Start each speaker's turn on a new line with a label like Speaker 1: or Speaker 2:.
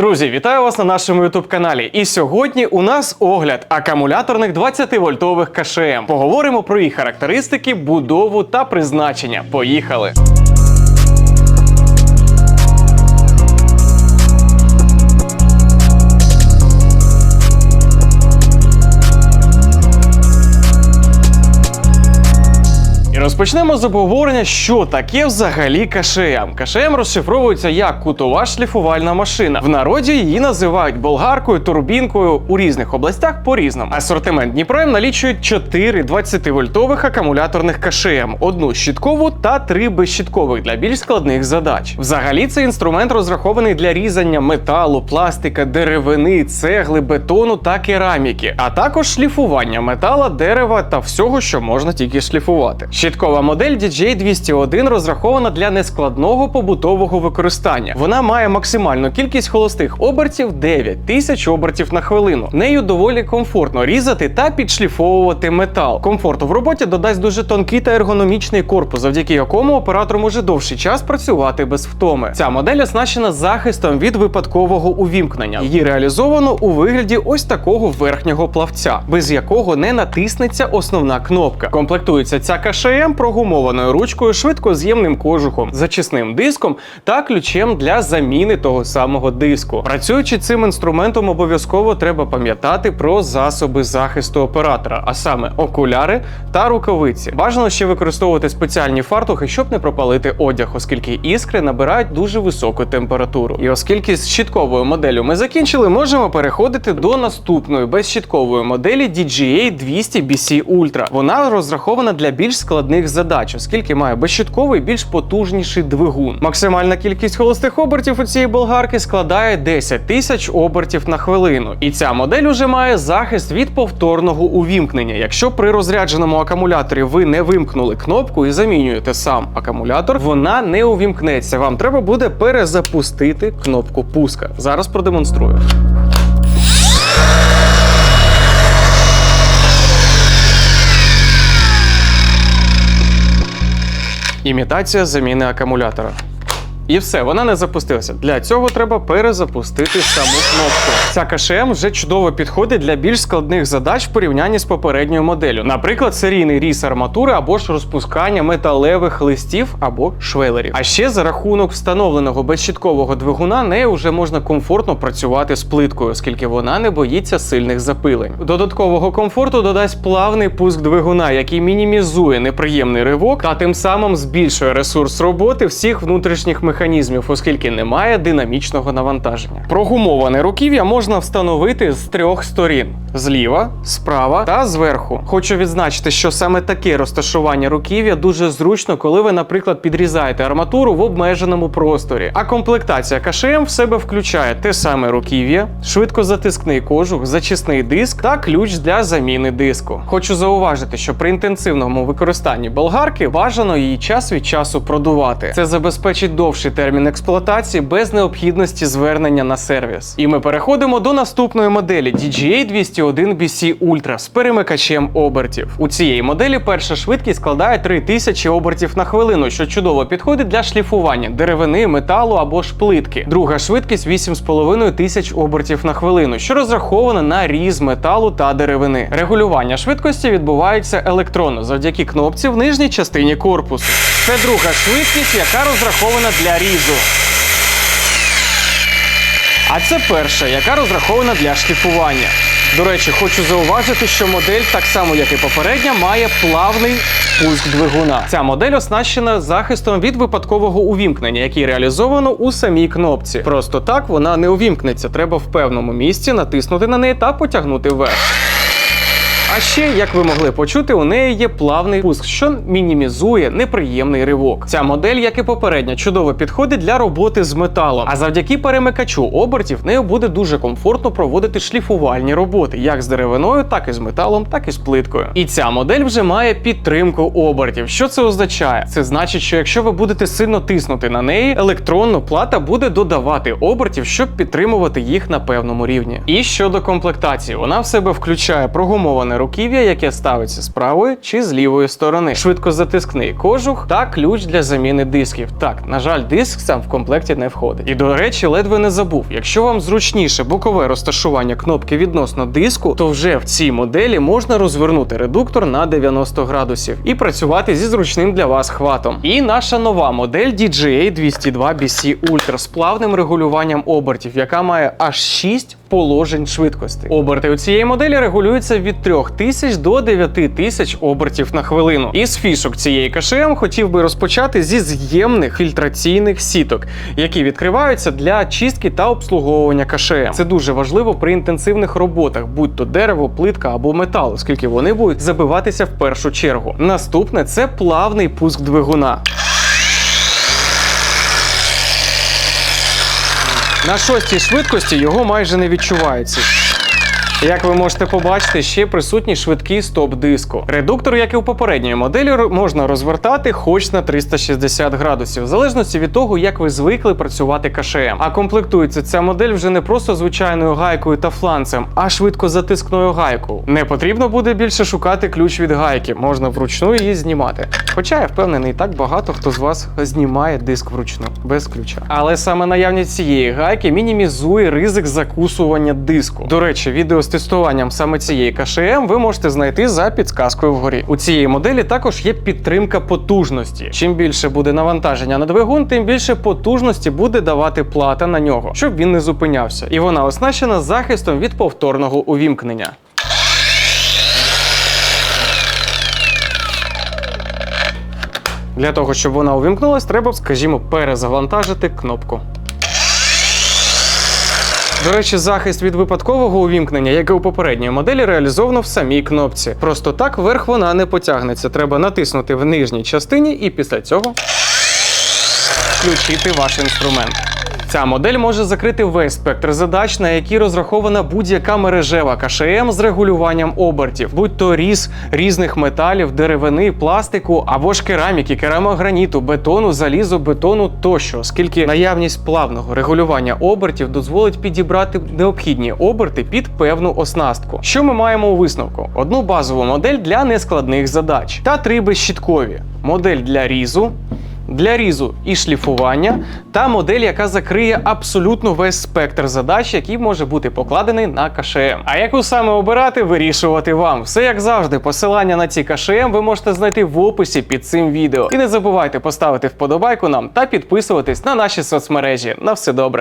Speaker 1: Друзі, вітаю вас на нашому ютуб-каналі. І сьогодні у нас огляд акумуляторних 20-вольтових КШМ. Поговоримо про їх характеристики, будову та призначення. Поїхали! Розпочнемо з обговорення, що таке взагалі КШМ. КШМ розшифровується як кутова шліфувальна машина. В народі її називають болгаркою, турбінкою у різних областях по-різному. Асортимент Дніпром налічує 4 20-вольтових акумуляторних КШМ, одну щіткову та три безщіткових для більш складних задач. Взагалі, цей інструмент розрахований для різання металу, пластика, деревини, цегли, бетону та кераміки, а також шліфування метала, дерева та всього, що можна тільки шліфувати. Щиткова модель DJ201 розрахована для нескладного побутового використання. Вона має максимальну кількість холостих обертів 9 тисяч обертів на хвилину. Нею доволі комфортно різати та підшліфовувати метал. Комфорту в роботі додасть дуже тонкий та ергономічний корпус, завдяки якому оператор може довший час працювати без втоми. Ця модель оснащена захистом від випадкового увімкнення. Її реалізовано у вигляді ось такого верхнього плавця, без якого не натиснеться основна кнопка. Комплектується ця КШМ прогумованою ручкою, швидкоз'ємним кожухом, зачисним диском та ключем для заміни того самого диску. Працюючи цим інструментом, обов'язково треба пам'ятати про засоби захисту оператора, а саме окуляри та рукавиці. Бажано ще використовувати спеціальні фартухи, щоб не пропалити одяг, оскільки іскри набирають дуже високу температуру. І оскільки з щітковою моделлю ми закінчили, можемо переходити до наступної безщіткової моделі DGA 200 BC Ultra. Вона розрахована для більш складних задач, оскільки має безщітковий більш потужніший двигун. Максимальна кількість холостих обертів у цієї болгарки складає 10 тисяч обертів на хвилину. І ця модель уже має захист від повторного увімкнення. Якщо при розрядженому акумуляторі ви не вимкнули кнопку і замінюєте сам акумулятор, вона не увімкнеться. Вам треба буде перезапустити кнопку пуска. Зараз продемонструю. Імітація заміни акумулятора. І все, вона не запустилася. Для цього треба перезапустити саму кнопку. Ця КШМ вже чудово підходить для більш складних задач в порівнянні з попередньою моделлю. Наприклад, серійний різ арматури або ж розпускання металевих листів або швелерів. А ще за рахунок встановленого безщіткового двигуна нею вже можна комфортно працювати з плиткою, оскільки вона не боїться сильних запилень. Додаткового комфорту додасть плавний пуск двигуна, який мінімізує неприємний ривок та тим самим збільшує ресурс роботи всіх внутрішніх механізмів, оскільки немає динамічного навантаження. Прогумоване руків'я можна встановити з трьох сторін: зліва, справа та зверху. Хочу відзначити, що саме таке розташування руків'я дуже зручно, коли ви, наприклад, підрізаєте арматуру в обмеженому просторі. А комплектація КШМ в себе включає те саме руків'я, швидкозатискний кожух, зачисний диск та ключ для заміни диску. Хочу зауважити, що при інтенсивному використанні болгарки бажано її час від часу продувати. Це забезпечить довший термін експлуатації без необхідності звернення на сервіс. І ми переходимо до наступної моделі DGA 201 BC Ultra з перемикачем обертів. У цієї моделі перша швидкість складає 3000 обертів на хвилину, що чудово підходить для шліфування деревини, металу або ж плитки. Друга швидкість 8,5 тисяч обертів на хвилину, що розрахована на різ металу та деревини. Регулювання швидкості відбувається електронно завдяки кнопці в нижній частині корпусу. Це друга швидкість, яка розрахована для різу. А це перша, яка розрахована для шліфування. До речі, хочу зауважити, що модель, так само як і попередня, має плавний пуск двигуна. Ця модель оснащена захистом від випадкового увімкнення, який реалізовано у самій кнопці. Просто так вона не увімкнеться. Треба в певному місці натиснути на неї та потягнути вверх. А ще, як ви могли почути, у неї є плавний пуск, що мінімізує неприємний ривок. Ця модель, як і попередня, чудово підходить для роботи з металом. А завдяки перемикачу обертів нею буде дуже комфортно проводити шліфувальні роботи, як з деревиною, так і з металом, так і з плиткою. І ця модель вже має підтримку обертів. Що це означає? Це значить, що якщо ви будете сильно тиснути на неї, електронна плата буде додавати обертів, щоб підтримувати їх на певному рівні. І щодо комплектації, вона в себе включає прогумоване руків'я, руків'я, яке ставиться з правої чи з лівої сторони, швидкозатискний кожух та ключ для заміни дисків. Так, на жаль, диск сам в комплекті не входить. І до речі, ледве не забув. Якщо вам зручніше бокове розташування кнопки відносно диску, то вже в цій моделі можна розвернути редуктор на 90 градусів і працювати зі зручним для вас хватом. І наша нова модель DJA 202 BC Ultra з плавним регулюванням обертів, яка має аж 6 положень швидкості. Оберти у цієї моделі регулюються від 3000 до 9000 обертів на хвилину. Із фішок цієї КШМ хотів би розпочати зі з'ємних фільтраційних сіток, які відкриваються для чистки та обслуговування КШМ. Це дуже важливо при інтенсивних роботах, будь то дерево, плитка або метал, оскільки вони будуть забиватися в першу чергу. Наступне це плавний пуск двигуна. На шостій швидкості його майже не відчувається. Як ви можете побачити, ще присутній швидкий стоп диску. Редуктор, як і у попередньої моделі, можна розвертати хоч на 360 градусів, в залежності від того, як ви звикли працювати КШМ. А комплектується ця модель вже не просто звичайною гайкою та фланцем, а швидкозатискною гайкою. Не потрібно буде більше шукати ключ від гайки, можна вручну її знімати. Хоча я впевнений, так багато хто з вас знімає диск вручну без ключа. Але саме наявність цієї гайки мінімізує ризик закусування диску. До речі, відео з тестуванням саме цієї КШМ ви можете знайти за підсказкою вгорі. У цієї моделі також є підтримка потужності. Чим більше буде навантаження на двигун, тим більше потужності буде давати плата на нього, щоб він не зупинявся. І вона оснащена захистом від повторного увімкнення. Для того, щоб вона увімкнулась, треба, скажімо, перезавантажити кнопку. До речі, захист від випадкового увімкнення, як і у попередньої моделі, реалізовано в самій кнопці. Просто так вверх вона не потягнеться. Треба натиснути в нижній частині і після цього включити ваш інструмент. Ця модель може закрити весь спектр задач, на які розрахована будь-яка мережева КШМ з регулюванням обертів, будь то різ різних металів, деревини, пластику або ж кераміки, керамограніту, бетону, залізу, бетону тощо, оскільки наявність плавного регулювання обертів дозволить підібрати необхідні оберти під певну оснастку. Що ми маємо у висновку? Одну базову модель для нескладних задач та три безщіткові: модель для різу для різу і шліфування, та модель, яка закриє абсолютно весь спектр задач, який може бути покладений на КШМ. А яку саме обирати, вирішувати вам. Все як завжди, посилання на ці КШМ ви можете знайти в описі під цим відео. І не забувайте поставити вподобайку нам та підписуватись на наші соцмережі. На все добре.